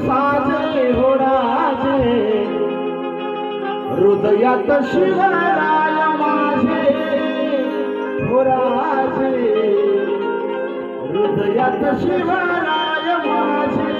साजे हो राजे हृदयात शिवराय माझे होराजे. हृदयात शिवराय माझे.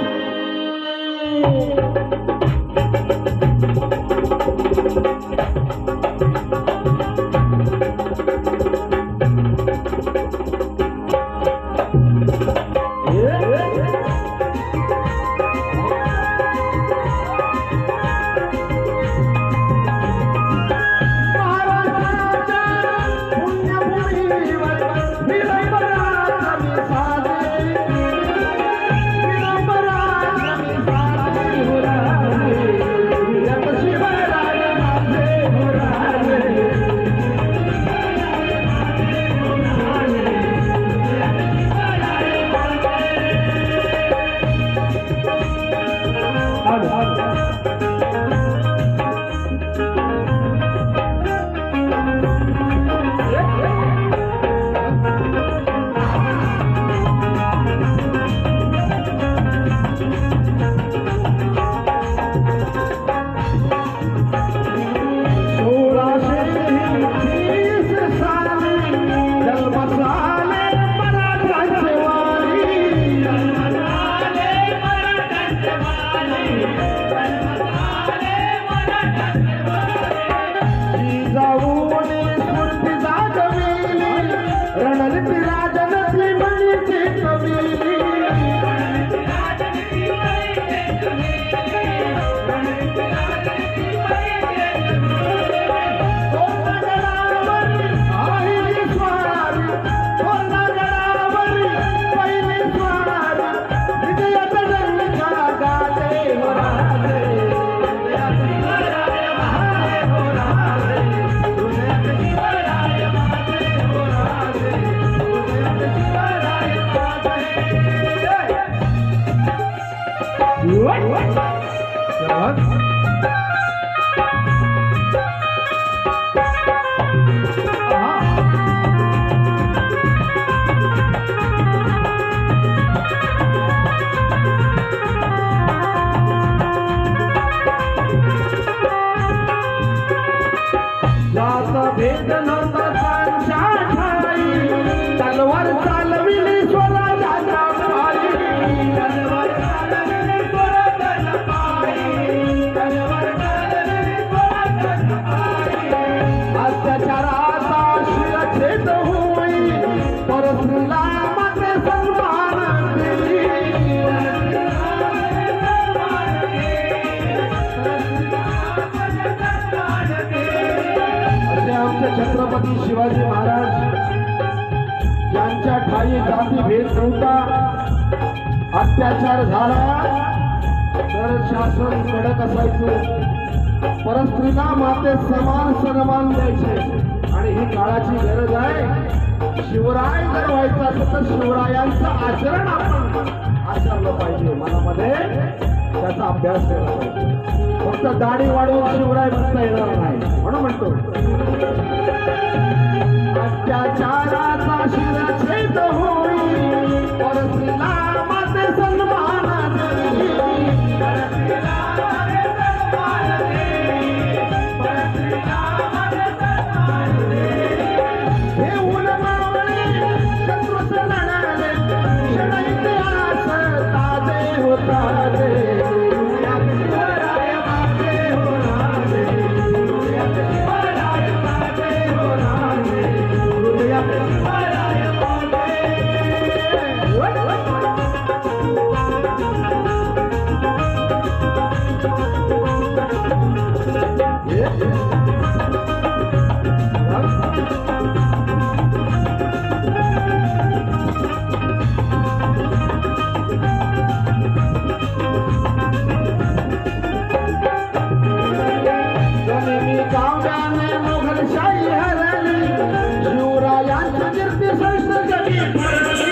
महाराज. आहा. छत्रपती शिवाजी महाराज यांच्या ठाई जाती भेद नव्हता अत्याचार झाला तर शासन कडक असायचं. परस्त्रीला माते समान सन्मान द्यायचे. आणि ही काळाची गरज आहे. शिवराय जर व्हायचं असेल तर शिवरायांचं आचरण आपण आचरलं पाहिजे मनामध्ये. त्याचा अभ्यास केला पाहिजे. फक्त दाढी वाढवून शिवराय म्हणता येणार नाही. म्हणून म्हणतो. Yeah. जमिनी काव्याने मोघलशाही हरली शिवरायांची कीर्ती श्रेष्ठ जगी